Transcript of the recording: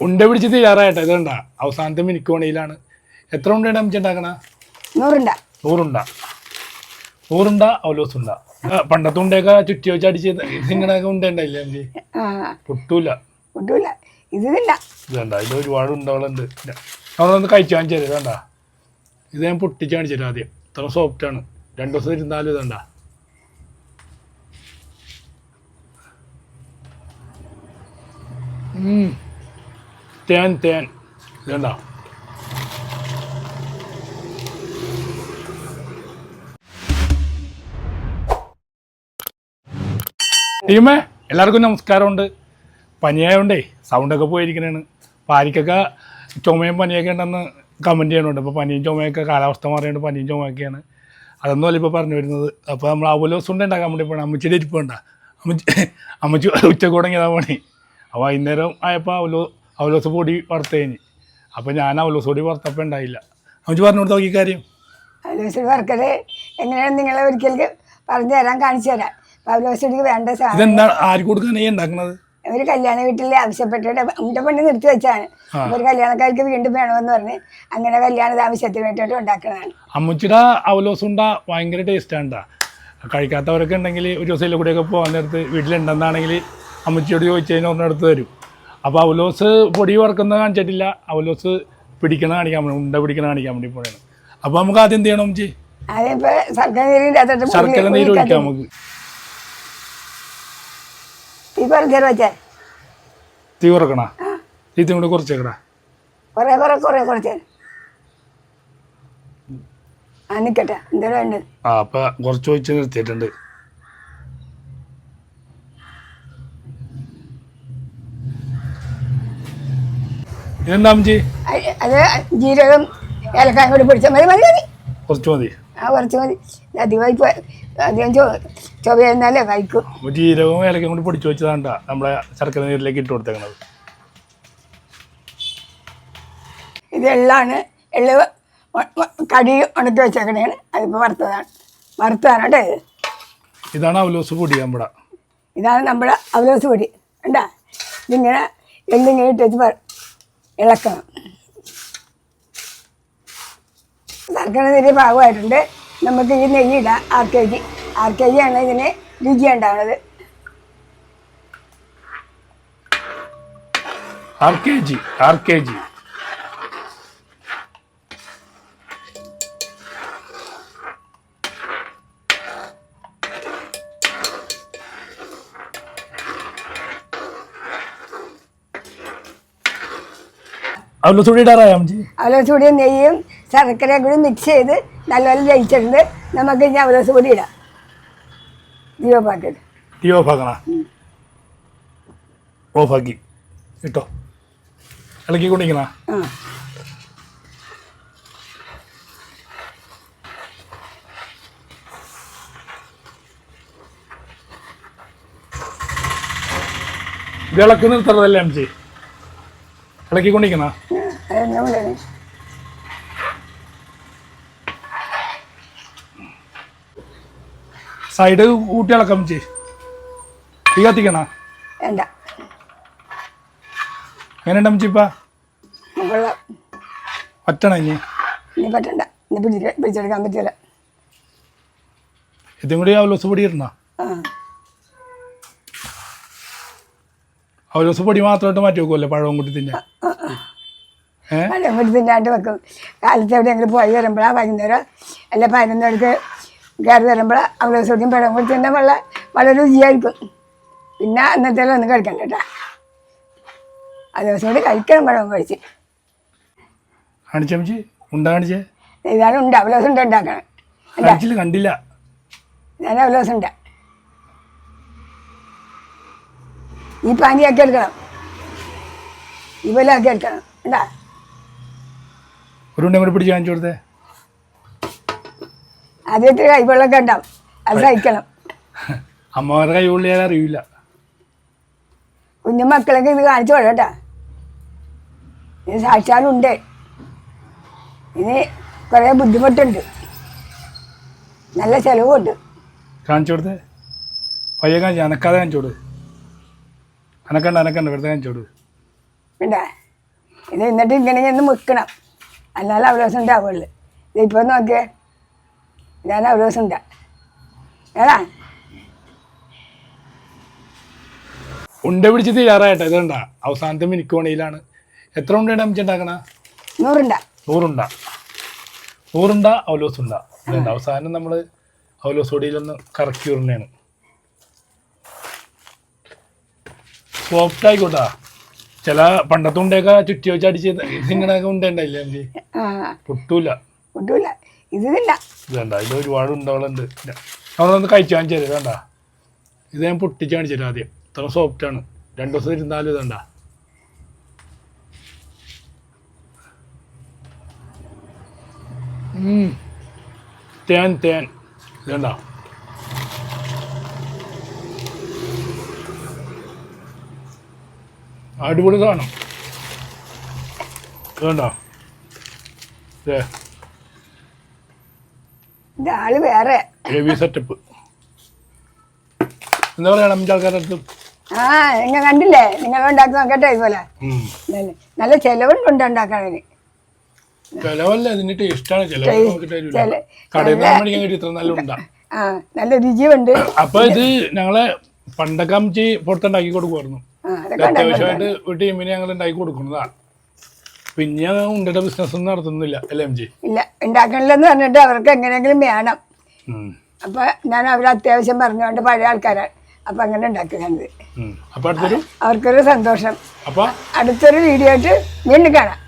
ഉണ്ട പിടിച്ച് തയ്യാറായിട്ട്. ഇതുണ്ട അവസാനത്തെ മിനിക്കോണിയിലാണ് എത്ര ഉണ്ടയാണ് അമ്മച്ചി ഉണ്ടാക്കണ? നൂറുണ്ട. നൂറുണ്ട. നൂറുണ്ട അവലോസ് ഉണ്ട പണ്ടത്തെ ഉണ്ടയൊക്കെ ചുറ്റി വെച്ച് അടിച്ച് ഇങ്ങനെയൊക്കെ ഉണ്ട ഉണ്ടായില്ലേ അമ്മച്ചി? ആ. പൊട്ടൂല. ഇതില്ല ഇതുണ്ട ഇത് ഒരുപാട് ഉണ്ടകളുണ്ട്. നമ്മളൊന്ന് കഴിച്ചു കാണിച്ചു തരും ഇതണ്ട ഇത് ഞാൻ പൊട്ടിച്ച് കാണിച്ചത് ആദ്യം. ഇത്ര സോഫ്റ്റ് ആണ്. രണ്ടു ദിവസം ഇരുന്നാലും ഇതണ്ട ഉം. തേൻ എല്ലാവർക്കും നമസ്കാരമുണ്ട്. പനിയായോണ്ടേ സൗണ്ടൊക്കെ പോയിരിക്കണേണ്. പാരിക്കൊക്കെ ചുമയും പനിയൊക്കെ ഉണ്ടെന്ന് കമന്റ് ചെയ്യണുണ്ട്. അപ്പോൾ പനിയും ചുമയൊക്കെ കാലാവസ്ഥ മാറിയുണ്ട് പനിയും ചുമയൊക്കെയാണ്. അതൊന്നുമല്ല ഇപ്പോൾ പറഞ്ഞു വരുന്നത്. അപ്പോൾ നമ്മൾ അവലോസ് ഉണ്ട് ഉണ്ടാക്കാൻ വേണ്ടി പോകണം അമ്മച്ചിയുടെ ഇരിപ്പ് വേണ്ട അമ്മച്ചി അമ്മച്ചി ഉച്ചയ്ക്ക് തുടങ്ങിയതാ പണി. അപ്പോൾ വൈകുന്നേരം ആയപ്പോൾ അവലോ അവലോസ് പൊടി വറുത്തേന്. കഴിഞ്ഞ് അപ്പോൾ ഞാൻ അവലോസ് പൊടി വറുത്തപ്പോൾ ഉണ്ടായില്ല. അവൻ പറഞ്ഞു കൊടുത്ത നോക്കി കാര്യം? പൗലോസിഡ് വർക്കറ് എങ്ങനെയാണ്? നിങ്ങളെ ഒരിക്കൽ പറഞ്ഞു തരാൻ കാണിച്ചു തരാം. പൗലോസിഡിക്ക് വേണ്ട സാധനം. ഇതെന്താ ആർക്ക് കൊടുക്കാനാണ് ഈ ഉണ്ടാക്കുന്നത് ഒരു കല്യാണ വീട്ടിൽ ആവശ്യപ്പെട്ടിട്ട് എന്റെ പെണ്ണ് നിർത്തി വെച്ചാണ്. ഒരു കല്യാണക്കാർക്ക് വീണ്ടും വേണമെന്ന് പറഞ്ഞ് അങ്ങനെ കല്യാണ ആവശ്യത്തിന് വേണ്ടിയിട്ട് ഉണ്ടാക്കുന്നതാണ് അമ്മച്ചിയുടെ അവലോസ് ഉണ്ട ഭയങ്കര ടേസ്റ്റാണ് കഴിക്കാത്തവരൊക്കെ ഉണ്ടെങ്കിൽ ഒരു ദിവസം കൂടെയൊക്കെ പോകാൻ നേരത്ത് വീട്ടിലുണ്ടെന്നാണെങ്കിൽ അമ്മച്ചിയോട് ചോദിച്ചതിന് കഴിഞ്ഞാൽ ഒരെണ്ണം വരും തരും. അപ്പോൾ അവലോസ് പൊടി വറക്കുന്നത് കാണിച്ചിട്ടില്ല. അവലോസ് പിടിക്കണ കാണിക്കാൻ വേണ്ടി ഉണ്ട പിടിക്കണ കാണിക്കാൻ വേണ്ടി പോയാണ് അപ്പോൾ നമുക്ക് ആദ്യം എന്ത് ചെയ്യണം അകത്തോട്ട് ശർക്കര നീര് ഒഴിക്കാം നമുക്ക്. തീ കുറക്കണ തീ കൂടെ കുറച്ചേക്കടാ കുറേ കുറേ കുറേ കുറച്ച്. ആ ആ അപ്പം കുറച്ച് ഒഴിച്ച് നിർത്തിയിട്ടുണ്ട്. ഇതെന്താ അമ്മച്ചി? അത് ജീരകം ഏലക്കായും കൂടി പിടിച്ചാൽ മതി മതി മതി. കുറച്ച് മതി. ആ കുറച്ച് മതി. അധികമായി അധികം ചൊവ്വയെന്നാലേ കഴിക്കും. ജീരകവും ഏലക്കയും കൂടി പൊടിച്ച് വെച്ചതാണ്ട. നമ്മളെ ശർക്കര നീരിലേക്ക് ഇട്ട് കൊടുത്തേക്കണത്. ഇത് എള്ളാണ്. എള്ള് കടി ഉണക്കി വെച്ചേക്കണേണ്. അതിപ്പോൾ വറുത്തതാണ്. വറുത്തതാണ് കേട്ടോ ഇത്. ഇതാണ് അവലോസ് പൊടി നമ്മുടെ. ഇതാണ് നമ്മുടെ അവലോസ് പൊടി. കണ്ടാ? ഇതിങ്ങനെ എള്ളിങ്ങനെ ഇട്ട് വെച്ച് ഇളക്കണം. ശർക്കര ഭാഗമായിട്ടുണ്ട്. നമുക്ക് ഈ നെയ്യ് ഇടാം R K G. R K G ആണ് ഇതിന് രുചി ഉണ്ടാവുന്നത്. R K G. R K G. Avalose പൊടി ഇടാറായ അമ്മച്ചി? അവലോസ് നെയ്യും ശർക്കരയും കൂടി മിക്സ് ചെയ്ത് നല്ലപോലെ ജയിച്ചിട്ടുണ്ട് നമുക്ക് ഇനി അവലോസൂടി ഇടാം. ദിയോ പാക്കറ്റ് തീ ഓഫാക്കണ ഓഫാക്കി ഇട്ടോ. ഇളക്കി കൊണ്ടിരിക്കണ? ആ. ഇത് ഇളക്കി നിർത്തണതല്ലേ അമ്മച്ചി? ഇളക്കി കൊണ്ടിരിക്കണ അതെന്നാ സൈഡ് കൂട്ടി ഇളക്കാം അമ്മച്ചി തീ കത്തിക്കണ? വേണ്ട. എങ്ങനെയുണ്ട് അമ്മച്ചി ഇപ്പം? കൊള്ളാം. പറ്റണ ഇനി? ഇനി പറ്റണ്ട. ഇനി പിടിച്ച് പിടിച്ചെടുക്കാൻ പറ്റില്ല. ഇതും കൂടി അവലോസ് പൊടി ഇടണ? ആ. അവലോസ് പൊടി മാത്രമായിട്ട് മാറ്റി വെക്കുമല്ലേ പഴവും കൂട്ടി തിന്നെ കൂടി തിന്നാണ്ട് വെക്കും. കാലത്ത് എവിടെയെങ്കിലും പോയി വരുമ്പോഴാണ് വൈകുന്നേരം അല്ല പതിനൊന്നരക്ക് കയറി വരുമ്പോഴാ അവിടെ ദിവസം പഴം കൂടി തിന്നാൻ വളരെ വളരെ രുചിയായിരിക്കും. പിന്നെ അന്നത്തെ ഒന്നും കഴിക്കണ്ട കേട്ടോ. ആ ദിവസം കൂടി കഴിക്കണം പഴം കഴിച്ച് കാണിച്ച? ഇതാണ് ഉണ്ട് അവലോസം ഉണ്ട് ഉണ്ടാക്കണം. കണ്ടില്ല. ഞാൻ അവലോസം ഉണ്ട്. ഈ പാനിയാക്കി എടുക്കണം. ഈ പോലാക്കി എടുക്കണം. ഉണ്ടാ ഒരു ഉണ്ടയും കൂടി പിടിച്ച് കാണിച്ചു കൊടുത്തേ. ആദ്യത്തെ കൈവെള്ളമൊക്കെ ഉണ്ടാവും. അത് സഹിക്കണം. അമ്മമാരുടെ കൈ ഉള്ളിയാൽ അറിയില്ല കുഞ്ഞു മക്കളൊക്കെ ഇത് കാണിച്ചു കൊടുക്കട്ടാ. ഇത് സാക്ഷാലുണ്ട് ഇനി കുറേ ബുദ്ധിമുട്ടുണ്ട്. നല്ല ചിലവുമുണ്ട് കാണിച്ചു കൊടുത്തേ. പയ്യെ കാണിച്ചു അനക്കാതെ കാണിച്ചു കൊടു. അനക്കണ്ട അനക്കണ്ട വെറുതെ കാണിച്ചു കൊടു. ഇത് എന്നിട്ട് ഇങ്ങനെ ഒന്ന് മുക്കണം. എന്നാലും അവലോസം ഉണ്ടാവുള്ളൂ. ഇതിപ്പോൾ നോക്കിയേ ഞാൻ അവിടെ ദിവസം ഉണ്ടാ. ഏടാ ഉണ്ട പിടിച്ച് തീരാറായിട്ട് ഇതുണ്ട അവസാനത്തെ മിനിക്കോണിയിലാണ് എത്ര ഉണ്ടയാണ് അമ്മച്ചി ഉണ്ടാക്കണ നൂറുണ്ട. നൂറുണ്ട. നൂറുണ്ട അവലോസ് ഉണ്ട ഇതുണ്ട് അവസാനം നമ്മൾ അവലോസ് പൊടിയിലൊന്ന് കറക്കി വിടണേണ് സോഫ്റ്റ് ആയിക്കോട്ടാ. ചില പണ്ടത്തെ ചുറ്റി വെച്ച് അടിച്ച് ഇങ്ങനെയൊക്കെ ഉണ്ട ഉണ്ടായില്ലേ അമ്മച്ചി ആ. പൊട്ടൂല. കിട്ടൂല ഇത് തിന്ന. ഇതുണ്ട ഇതിൽ ഒരുപാട് ഉണ്ടകളുണ്ട്. നമ്മളൊന്ന് കഴിച്ചു കാണിച്ചത് വേണ്ട ഇത് ഞാൻ പൊട്ടിച്ച് കാണിച്ചത് ആദ്യം. ഇത്ര സോഫ്റ്റ് ആണ്. രണ്ടു ദിവസം ഇരുന്നാലും ഇതണ്ട. തേൻ തേൻ. ഇതണ്ട അടിപൊളി സാധനം. ഇത് ആൾ വേറെ. ഹെവി സെറ്റപ്പ് എന്താ പറയണം അഞ്ച് ആൾക്കാരുടെ അടുത്ത്? ആ നിങ്ങൾ കണ്ടില്ലേ? നിങ്ങൾ ഉണ്ടാക്കി നോക്കട്ടെ ഇതുപോലെ. നല്ല ചെലവുണ്ട് ഉണ്ടാക്കാനതിന് ചിലവല്ല ഇതിന്റെ ടേസ്റ്റാണ് ചിലവ് കടയിൽ മേടിക്കാൻ ഇത്ര നല്ല ഉണ്ടാ. നല്ല രുചിയുണ്ട്. അപ്പൊ ഇത് ഞങ്ങളെ പണ്ടൊക്കെ അമ്മച്ചി പുറത്തുണ്ടാക്കി കൊടുക്കുമായിരുന്നു അത്യാവശ്യമായിട്ട് ഒരു ടീമിനെ ഞങ്ങൾ ഉണ്ടാക്കി കൊടുക്കുന്നതാണ്. പിന്നെ ഉണ്ടയുടെ ബിസിനസ് ഒന്നും നടത്തുന്നില്ല അല്ലേ അമ്മച്ചി ഇല്ല ഉണ്ടാക്കണില്ലെന്ന് പറഞ്ഞിട്ട് അവർക്ക് എങ്ങനെയെങ്കിലും വേണം. അപ്പൊ ഞാൻ അവർ അത്യാവശ്യം പറഞ്ഞുകൊണ്ട് പഴയ ആൾക്കാരാണ്. അപ്പൊ അങ്ങനെ ഉണ്ടാക്കുന്നത് അവർക്കൊരു സന്തോഷം. അപ്പൊ? അടുത്തൊരു വീഡിയോ ആയിട്ട് വീണ്ടും കാണാം.